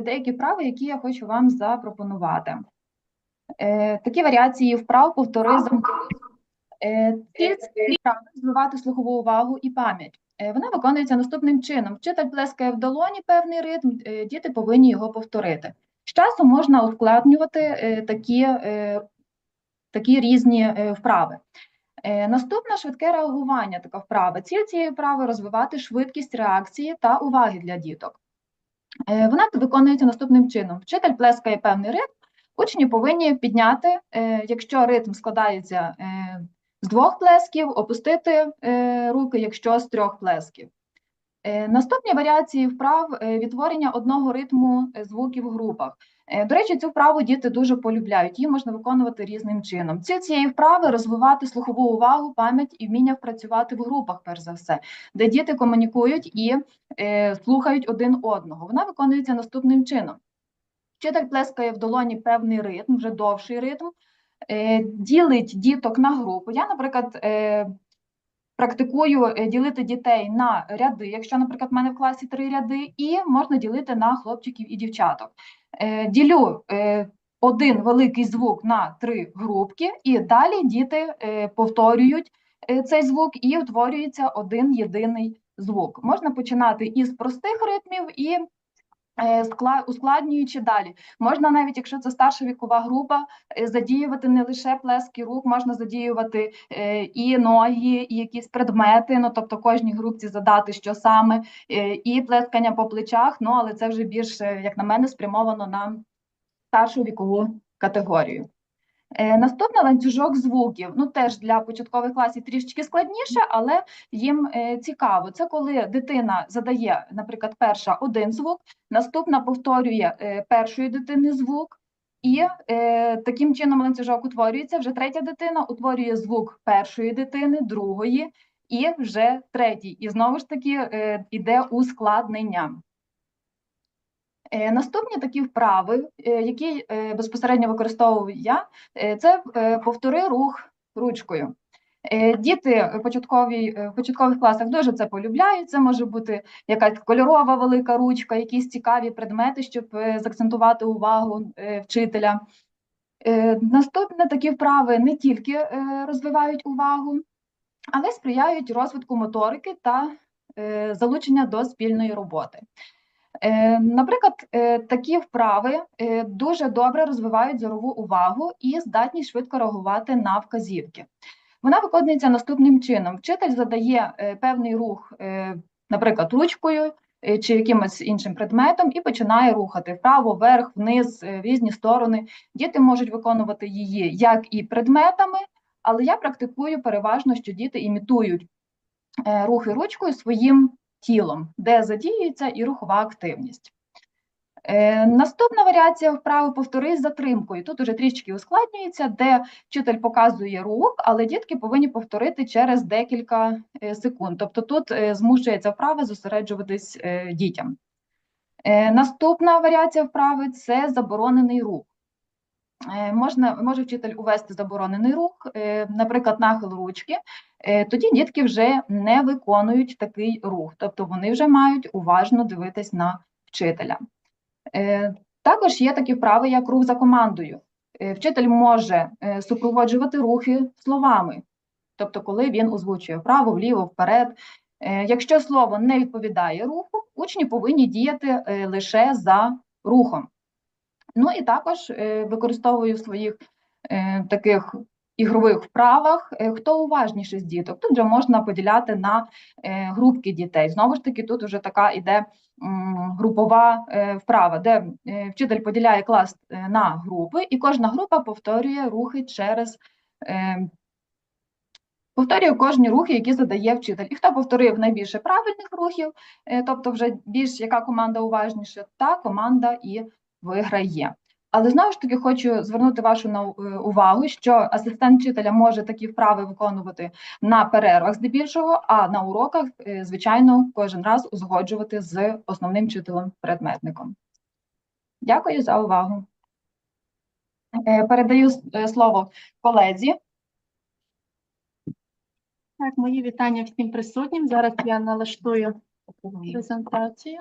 деякі вправи, які я хочу вам запропонувати. Е, Такі варіації вправ повтори за мною. Е, Ціль вправи слухову увагу і пам'ять. Е, Вона виконується наступним чином: вчитель плескає в долоні певний ритм, діти повинні його повторити. З часом можна ускладнювати такі, такі різні вправи. Наступне швидке реагування, така вправа. Ціль цієї вправи розвивати швидкість реакції та уваги для діток. Е, Вона виконується наступним чином: вчитель плескає певний ритм, учні повинні підняти, е, якщо ритм складається е, з двох плесків, опустити руки, якщо з трьох плесків. Наступні варіації вправ відтворення одного ритму звуків в групах. Е, До речі, цю вправу діти дуже полюбляють. Її можна виконувати різним чином. Ціль цієї вправи розвивати слухову увагу, пам'ять і вміння працювати в групах, перш за все, де діти комунікують і е, слухають один одного. Вона виконується наступним чином. Вчитель плескає в долоні певний ритм, вже довший ритм, е, ділить діток на групи. Я, наприклад, е, практикую е, ділити дітей на ряди. Якщо, наприклад, в мене в класі три ряди, і можна ділити на хлопчиків і дівчаток. Е, Ділю е, один великий звук на три групки, і далі діти повторюють цей звук і утворюється один єдиний звук. Можна починати із простих ритмів і ускладнюючи далі. Можна навіть, якщо це старша вікова група, е, задіювати не лише плески рук, можна задіювати е, і ноги, і якісь предмети, ну тобто кожній групці задати, що саме, е, і плескання по плечах, ну але це вже більше, як на мене, спрямовано на старшу вікову категорію. Е, Наступний ланцюжок звуків. Ну теж для початкових класів трішечки складніше, але їм е, цікаво. Це коли дитина задає, наприклад, перша один звук, наступна повторює е, першої дитини звук, і таким чином ланцюжок утворюється. Вже третя дитина утворює звук першої дитини, другої і вже третій. І знову ж таки е, іде ускладнення. Е, Наступні такі вправи, е, які е, безпосередньо використовую я, це повтори рух ручкою. Діти в в початкових класах дуже це полюбляють. Це може бути якась кольорова велика ручка, якісь цікаві предмети, щоб заакцентувати увагу вчителя. Наступне такі вправи не тільки розвивають увагу, але сприяють розвитку моторики та залучення до спільної роботи. Е, Наприклад, е, такі вправи е, дуже добре розвивають зорову увагу і здатність швидко реагувати на вказівки. Вона виконується наступним чином: вчитель задає певний рух, наприклад, ручкою чи якимось іншим предметом, і починає рухати вправо, вверх, вниз, в різні сторони. Діти можуть виконувати її як і предметами, але я практикую переважно, що діти імітують рухи ручкою своїм тілом, де задіюється і рухова активність. Е, наступна варіація вправи повтори з затримкою. Тут уже трішки ускладнюється, де вчитель показує рух, але дітки повинні повторити через декілька е, секунд. Тобто тут е, змушується вправа зосереджуватись е, дітям. Е, наступна варіація вправи це заборонений рух. Е, Можна, може вчитель увести заборонений рух, е, наприклад, нахил ручки, е, тоді дітки вже не виконують такий рух, тобто вони вже мають уважно дивитись на вчителя. Також є такі вправи, як рух за командою. Вчитель може супроводжувати рухи словами, тобто, коли він озвучує вправо, вліво, вперед. Якщо слово не відповідає руху, учні повинні діяти лише за рухом. Ну і також е, використовую в своїх е, таких ігрових вправах, е, хто уважніший з діток. Тут вже можна поділяти на групки дітей. Знову ж таки, тут вже така іде групова вправа, де вчитель поділяє клас на групи, і кожна група повторює рухи через. Повторює кожні рухи, які задає вчитель. І хто повторив найбільше правильних рухів, тобто вже більш яка команда уважніша, та команда і виграє. Але знову ж таки хочу звернути вашу е, увагу, що асистент вчителя може такі вправи виконувати на перервах здебільшого, а на уроках, е, звичайно, кожен раз узгоджувати з основним вчителем-предметником. Дякую за увагу. Е, Передаю слово колезі. Так, мої вітання всім присутнім. Зараз я налаштую презентацію.